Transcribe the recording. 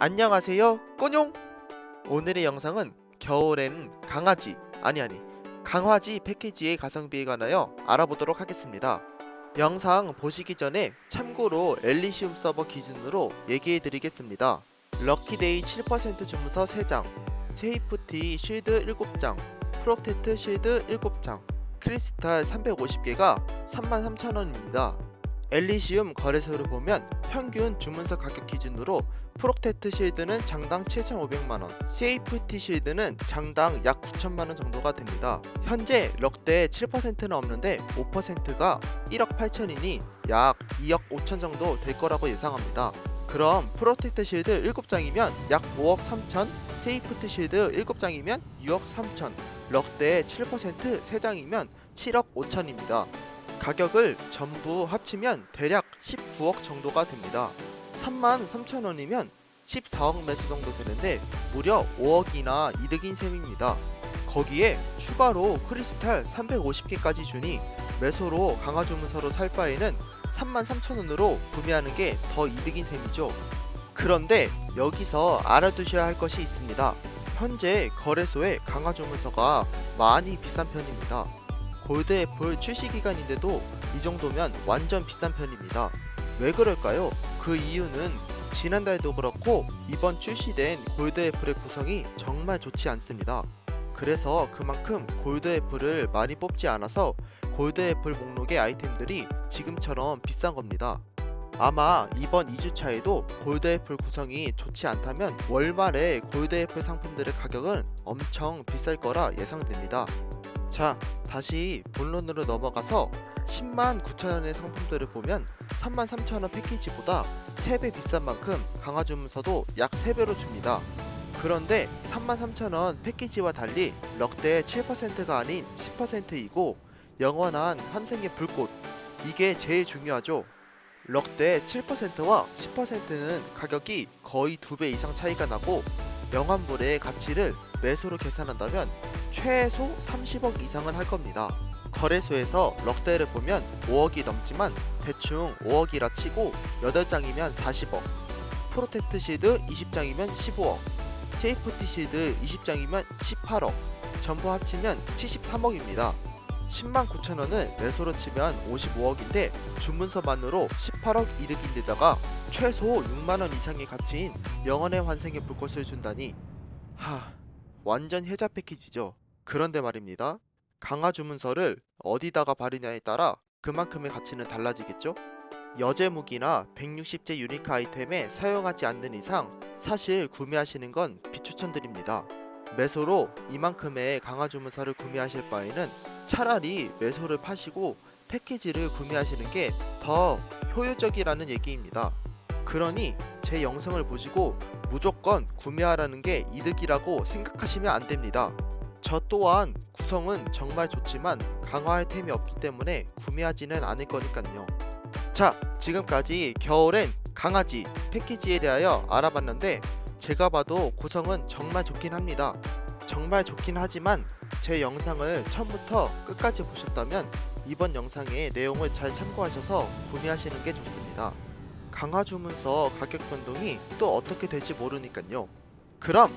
안녕하세요. 꼬뇽. 오늘의 영상은 겨울엔 강아지 아니 아니 강화지 패키지의 가성비에 관하여 알아보도록 하겠습니다. 영상 보시기 전에 참고로 엘리시움 서버 기준으로 얘기해 드리겠습니다. 럭키데이 7% 주문서 3장 세이프티 쉴드 7장 프로텍트 쉴드 7장 크리스탈 350개가 33,000원입니다. 엘리시움 거래소를 보면 평균 주문서 가격 기준으로 프로텍트 실드는 장당 7,500만원, 세이프티 실드는 장당 약 9천만원 정도가 됩니다. 현재 럭대 7%는 없는데 5%가 1억 8천이니 약 2억 5천 정도 될 거라고 예상합니다. 그럼 프로텍트 실드 7장이면 약 5억 3천, 세이프티 실드 7장이면 6억 3천, 럭대 7% 3장이면 7억 5천입니다. 가격을 전부 합치면 대략 19억 정도가 됩니다. 3만 3천 원이면 14억 매수 정도 되는데 무려 5억이나 이득인 셈입니다. 거기에 추가로 크리스탈 350개까지 주니 매소로 강화 주문서로 살 바에는 3만 3천 원으로 구매하는 게 더 이득인 셈이죠. 그런데 여기서 알아두셔야 할 것이 있습니다. 현재 거래소에 강화 주문서가 많이 비싼 편입니다. 골드 애플 출시 기간인데도 이 정도면 완전 비싼 편입니다. 왜 그럴까요? 그 이유는 지난달도 그렇고 이번 출시된 골드 애플의 구성이 정말 좋지 않습니다. 그래서 그만큼 골드 애플을 많이 뽑지 않아서 골드 애플 목록의 아이템들이 지금처럼 비싼 겁니다. 아마 이번 2주차에도 골드 애플 구성이 좋지 않다면 월말에 골드 애플 상품들의 가격은 엄청 비쌀 거라 예상됩니다. 자, 다시 본론으로 넘어가서 10만 9천원의 상품들을 보면 3만 3천원 패키지보다 3배 비싼 만큼 강화 주문서도 약 3배로 줍니다. 그런데 3만 3천원 패키지와 달리 럭대 7%가 아닌 10%이고 영원한 환생의 불꽃 이게 제일 중요하죠. 럭대 7%와 10%는 가격이 거의 2배 이상 차이가 나고 영환불의 가치를 매수로 계산한다면 최소 30억 이상은 할 겁니다. 거래소에서 럭대를 보면 5억이 넘지만 대충 5억이라 치고 8장이면 40억, 프로텍트 시드 20장이면 15억, 세이프티 시드 20장이면 18억, 전부 합치면 73억입니다. 10만 9천원을 매소로 치면 55억인데 주문서만으로 18억 이득인데다가 최소 6만원 이상의 가치인 영원의 환생의 불꽃을 준다니 하 완전 혜자 패키지죠. 그런데 말입니다. 강화 주문서를 어디다가 바르냐에 따라 그만큼의 가치는 달라지겠죠? 여제 무기나 160제 유니크 아이템에 사용하지 않는 이상 사실 구매하시는 건 비추천드립니다. 매소로 이만큼의 강화 주문서를 구매하실 바에는 차라리 매소를 파시고 패키지를 구매하시는 게 더 효율적이라는 얘기입니다. 그러니 제 영상을 보시고 무조건 구매하라는 게 이득이라고 생각하시면 안 됩니다. 저 또한 구성은 정말 좋지만 강화할 템이 없기 때문에 구매하지는 않을 거니까요. 자, 지금까지 겨울엔 강아지 패키지에 대하여 알아봤는데 제가 봐도 구성은 정말 좋긴 합니다. 정말 좋긴 하지만 제 영상을 처음부터 끝까지 보셨다면 이번 영상의 내용을 잘 참고하셔서 구매하시는 게 좋습니다. 강화 주문서 가격 변동이 또 어떻게 될지 모르니까요. 그럼